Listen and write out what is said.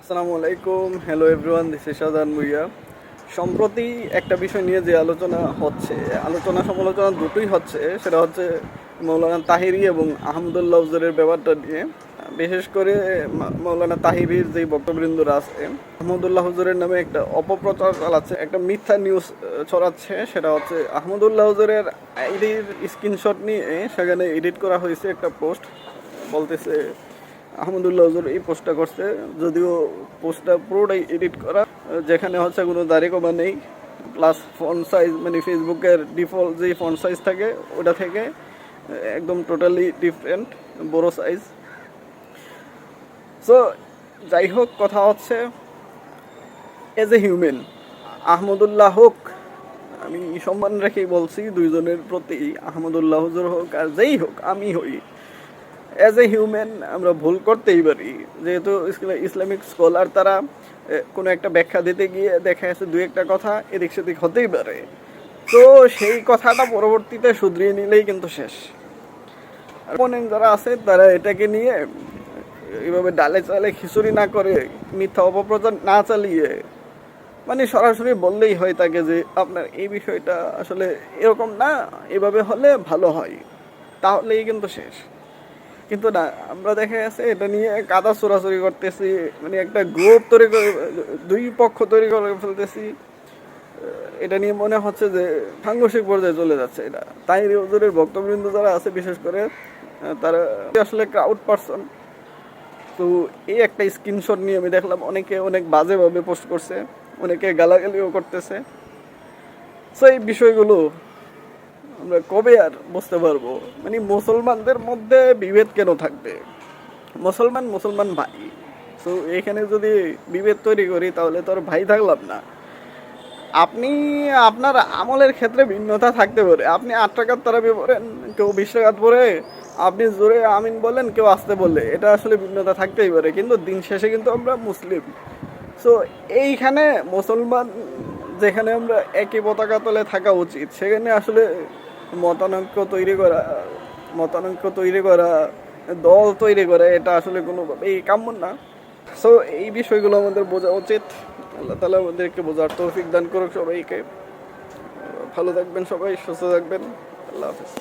আসসালামু আলাইকুম hello everyone this is Shahjahan Bhuiyan সম্প্রতি একটা বিষয় নিয়ে যে আলোচনা হচ্ছে, আলোচনা সমালোচনা দুটোই হচ্ছে, সেটা হচ্ছে মৌলানা তাহিরি এবং আহমদুল্লাহ হুজুরের ব্যাপারটা নিয়ে। বিশেষ করে মৌলানা তাহিরির যে বক্তবৃন্দরা আছে, আহমদুল্লাহ হুজুরের নামে একটা অপপ্রচার চালাচ্ছে একটা মিথ্যা নিউজ ছড়াচ্ছে, সেটা হচ্ছে আহমদুল্লাহ হুজুরের আইডির স্ক্রিনশট নিয়ে সেখানে এডিট করা হয়েছে একটা পোস্ট বলতেছে আহমদুল্লাহ হুজুর এই পোস্টটা করছে, যদিও পোস্টটা পুরোটাই এডিট করা। যেখানে হচ্ছে কোনো দাড়ি কমা নেই প্লাস ফন্ট সাইজ মানে ফেসবুকের ডিফল্ট যে ফন্ট সাইজ থাকে, ওটা থেকে, একদম টোটালি ডিফারেন্ট বড় সাইজ সো যাই হোক, কথা হচ্ছে এজ এ হিউম্যান আহমদুল্লাহ হোক, আমি সম্মান রেখেই বলছি, দুইজনের প্রতি আহমদুল্লাহ হুজুর হোক আর যেই হোক, আমি হই। অ্যাজ এ হিউম্যান আমরা ভুল করতেই পারি। যেহেতু ইসলামিক স্কলার তারা কোনো একটা ব্যাখ্যা দিতে গিয়ে দেখা যাচ্ছে দু একটা কথা এদিক সেদিক হতেই পারে। তো সেই কথাটা পরবর্তীতে শুধরিয়ে নিলেই কিন্তু শেষ। অপোনেন্ট যারা আছে, তারা এটাকে নিয়ে এইভাবে ডালে চালে খিচুড়ি না করে, মিথ্যা অপপ্রচার না চালিয়ে মানে সরাসরি বললেই হয় তাকে যে, আপনার এই বিষয়টা আসলে এরকম না, এভাবে হলে ভালো হয়। তাহলেই কিন্তু শেষ। কিন্তু না, আমরা দেখা গেছে এটা নিয়ে কাদা চোরাচুরি করতেছি মানে একটা গ্রুপ তৈরি করে, দুই পক্ষ তৈরি করে ফেলতেছি। এটা নিয়ে মনে হচ্ছে যে সাংঘর্ষিক পর্যায়ে চলে যাচ্ছে এটা। তাই হুজুরের ভক্তবৃন্দ যারা আছে, বিশেষ করে তারা আসলে ক্রাউড পারসন তো এই একটা স্ক্রিনশট নিয়ে আমি দেখলাম, অনেকে অনেক বাজেভাবে পোস্ট করছে, অনেকে গালাগালিও করতেছে। সো এই বিষয়গুলো আমরা কবে আর বুঝতে পারব? মানে মুসলমানদের মধ্যে বিভেদ কেন থাকবে? মুসলমান মুসলমান ভাই। তো এখানে যদি বিভেদ তৈরি করি, তাহলে তো আর ভাই থাকলাম না। আপনি, আপনার আমলের ক্ষেত্রে ভিন্নতা থাকতে পারে। আপনি আট টাকার তারাবি পড়েন, কেউ বিশ পরে আপনি জোরে আমিন বলেন, কেউ আসতে বললে এটা আসলে ভিন্নতা থাকতেই পারে। কিন্তু দিন শেষে কিন্তু আমরা মুসলিম। সো এইখানে মুসলমান যেখানে আমরা একই পতাকা তলে থাকা উচিত, সেখানে আসলে মতানৈক্য তৈরি করা, মতানৈক্য তৈরি করা, দল তৈরি করা, এটা আসলে কোনোভাবেই কাম্য না। সো এই বিষয়গুলো আমাদের বোঝা উচিত। আল্লাহ তালা আমাদেরকে বোঝার তৌফিক দান করুক সবাইকে। ভালো থাকবেন সবাই, সুস্থ থাকবেন। আল্লাহ হাফিজ।